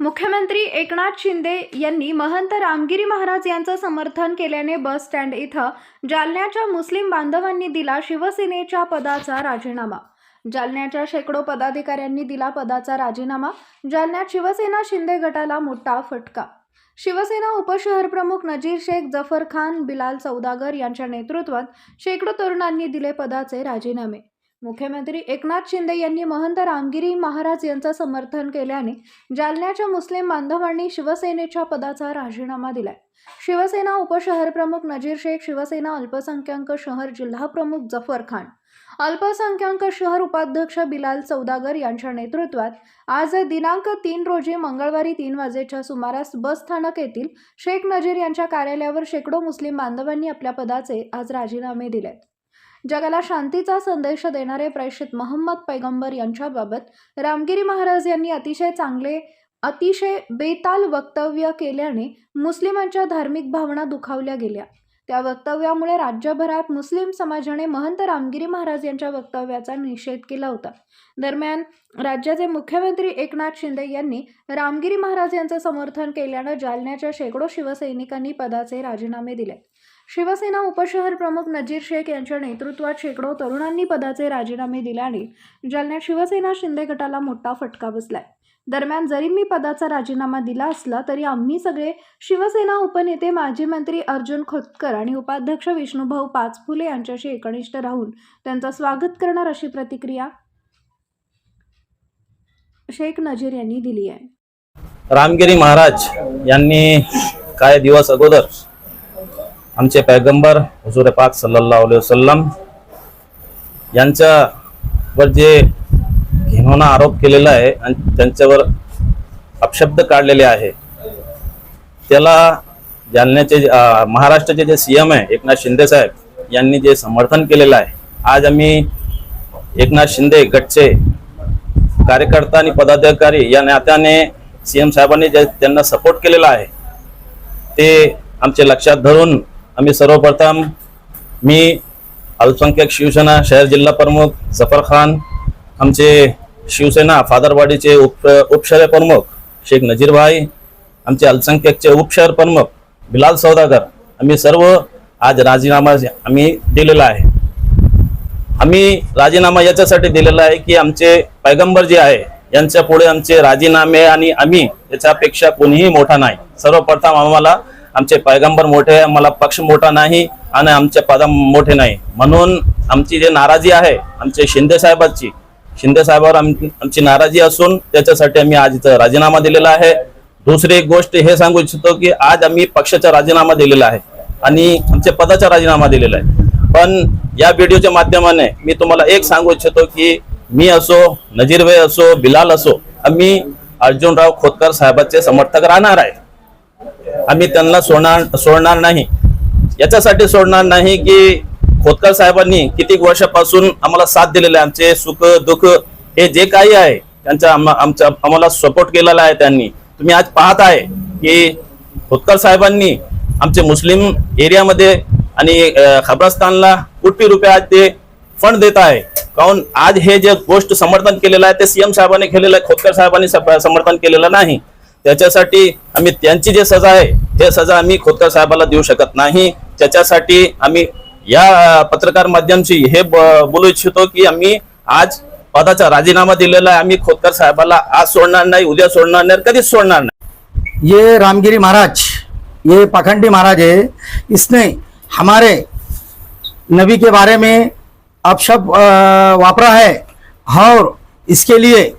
मुख्यमंत्री एकनाथ शिंदे यांनी महंत रामगिरी महाराज यांचं समर्थन केल्याने बस स्टँड इथं जालन्याच्या मुस्लिम बांधवांनी दिला शिवसेनेच्या पदाचा राजीनामा. जालन्याच्या शेकडो पदाधिकाऱ्यांनी दिला पदाचा राजीनामा. जालन्यात शिवसेना शिंदे गटाला मोठा फटका. शिवसेना उपशहरप्रमुख नजीर शेख जफर खान बिलाल सौदागर यांच्या नेतृत्वात शेकडो तरुणांनी दिले पदाचे राजीनामे. मुख्यमंत्री एकनाथ शिंदे यांनी महंत रामगिरी महाराज यांचं समर्थन केल्याने जालन्याच्या मुस्लिम बांधवांनी शिवसेनेच्या पदाचा राजीनामा दिलाय. शिवसेना उपशहरप्रमुख नजीर शेख शिवसेना अल्पसंख्याक शहर जिल्हाप्रमुख जफर खान अल्पसंख्याक शहर उपाध्यक्ष बिलाल सौदागर यांच्या नेतृत्वात आज दिनांक तीन रोजी मंगळवारी तीन वाजेच्या सुमारास बस स्थानक येथील शेख नजीर यांच्या कार्यालयावर शेकडो मुस्लिम बांधवांनी आपल्या पदाचे आज राजीनामे दिलेत. जगाला शांतीचा संदेश देणारे प्रेषित मोहम्मद पैगंबर यांच्याबाबत रामगिरी महाराज यांनी अतिशय चांगले अतिशय बेताल वक्तव्य केल्याने मुस्लिमांच्या धार्मिक भावना दुखावल्या गेल्या. त्या वक्तव्यामुळे राज्यभरात मुस्लिम समाजाने महंत रामगिरी महाराज यांच्या वक्तव्याचा निषेध केला होता. दरम्यान राज्याचे मुख्यमंत्री एकनाथ शिंदे यांनी रामगिरी महाराज यांचं समर्थन केल्यानं जालन्याच्या शेकडो शिवसैनिकांनी पदाचे राजीनामे दिले. शिवसेना उपशहर प्रमुख नजीर शेख यांच्या नेतृत्वात शेकडो तरुणांनी पदाचे राजीनामे दिल्याने जालन्यात शिवसेना शिंदे गटाला मोठा फटका बसलाय. दरम्यान जरी मी पदाचा राजीनामा दिला असला तरी आम्ही सगळे शिवसेना उपनेते माजी मंत्री अर्जुन खोतकर आणि उपाध्यक्ष विष्णुभाऊ पाचफुले यांच्याशी एकनिष्ठ राहून त्यांचं स्वागत करणार अशी प्रतिक्रिया शेख नजीर यांनी दिली आहे. रामगिरी महाराज यांनी काही दिवस अगोदर आमचे पैगंबर हुजूर पाक सल्ला वसलम यांच्यावर जे घिनवना आरोप केलेला आहे आणि त्यांच्यावर अपशब्द काढलेले आहे त्याला जालन्याचे महाराष्ट्राचे जे सी एम आहे एकनाथ शिंदे साहेब यांनी जे समर्थन केलेलं आहे आज आम्ही एकनाथ शिंदे गटचे कार्यकर्ता आणि पदाधिकारी या नात्याने सी एम साहेबांनी जे त्यांना सपोर्ट केलेला आहे ते आमचे लक्षात धरून आम्ही सर्वप्रथम मी अल्पसंख्याक शिवसेना शहर जिल्हा प्रमुख जफर खान आमचे शिवसेना फादरवाडीचे उप उपशहर प्रमुख शेख नजीरभाई आमचे अल्पसंख्याकचे उपशहर प्रमुख बिलाल सौदागर आम्ही सर्व आज राजीनामा आम्ही दिलेला आहे. आम्ही राजीनामा याच्यासाठी दिलेला आहे की आमचे पैगंबर जे आहे यांच्या पुढे आमचे राजीनामे आणि आम्ही याच्यापेक्षा कोणीही मोठा नाही. सर्वप्रथम आम्हाला आमचे पैगंबर मोठे मला पक्ष मोठा नाही आणि आमचे पद मोठे नाही. म्हणून आमची जे नाराजी आहे आमचे शिंदे साहेबांची शिंदे साहेबावर आम- आमची नाराजी असून त्याच्यासाठी आम्ही आज इथं राजीनामा दिलेला आहे. दुसरी एक गोष्ट हे सांगू इच्छितो की आज आम्ही पक्षाचा राजीनामा दिलेला आहे आणि आमच्या पदाचा राजीनामा दिलेला आहे. पण या व्हिडिओच्या माध्यमाने मी तुम्हाला एक सांगू इच्छितो की मी असो नजीरभाई असो बिलाल असो आम्ही अर्जुनराव खोतकर साहेबांचे समर्थक राहणार आहे. आम्ही त्यांना सोडणार सोडणार नाही. याच्यासाठी सोडणार नाही की खोतकर साहेबांनी किती वर्षापासून आम्हाला साथ दिलेला आहे आमचे सुख दुःख हे जे काही आहे त्यांचा आमचा आम्हाला सपोर्ट केलेला आहे त्यांनी. तुम्ही आज पाहत आहे की खोतकर साहेबांनी आमचे मुस्लिम एरियामध्ये आणि अं, खबरस्तानला कोटी रुपये आज ते फंड देत आहे. काऊन आज हे जे गोष्ट समर्थन केलेलं आहे ते सीएम साहेबांनी केलेलं आहे खोतकर साहेबांनी समर्थन केलेलं नाही. त्याच्यासाठी आम्ही त्यांची जे सजा आहे ते सजा आम्ही खोतकर साहेबाला देऊ शकत नाही. त्याच्यासाठी आम्ही या पत्रकार माध्यमशी हे ब- बोलू इच्छितो की आम्ही आज पदाचा राजीनामा दिलेला आहे. आम्ही खोतकर साहेबाला आज सोडणार नाही उद्या सोडणार नाही कधीच सोडणार नाही. ये रामगिरी महाराज ये पाखंडी महाराज है। इसने हमारे नबी के बारे में अपशब्द अ, वापरा है और इसके लिए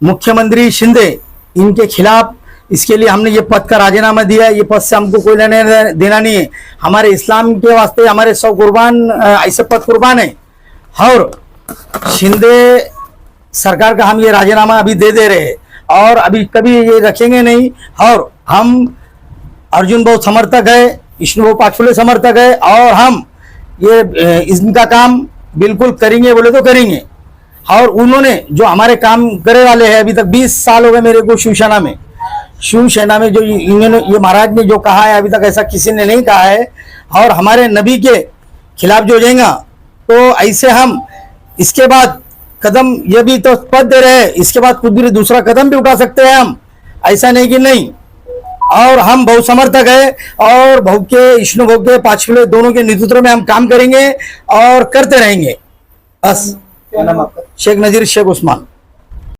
मुख्यमंत्री शिंदे इनके खिलाफ इसके लिए हमने ये पद का राजीनामा दिया है। ये पद से हमको कोई लेने देना नहीं है। हमारे इस्लाम के वास्ते हमारे सौ कुर्बान ऐसे पद कुर्बान है। और शिंदे सरकार का हम ये राजीनामा अभी दे दे रहे हैं। और अभी कभी ये रखेंगे नहीं। और हम अर्जुन बहुत समर्थक है, विष्णु भाऊ पाचफुले समर्थक है। और हम ये इनका काम बिल्कुल करेंगे, बोले तो करेंगे। और उन्होंने जो हमारे काम करे वाले हैं, अभी तक 20 साल हो गए मेरे को शिवसेना में। शिवसेना में जो इन्होंने, ये महाराज ने जो कहा है, अभी तक ऐसा किसी ने नहीं कहा है। और हमारे नबी के खिलाफ जो जाएगा तो ऐसे हम इसके बाद कदम ये भी तो पद दे रहे हैं, इसके बाद खुद भी दूसरा कदम भी उठा सकते हैं हम। ऐसा नहीं कि नहीं। और हम बहु समर्थक है और भाव के विष्णु भोग के पांचवे दोनों के नेतृत्व में हम काम करेंगे और करते रहेंगे। बस। शेख नजीर शेख उस्मान.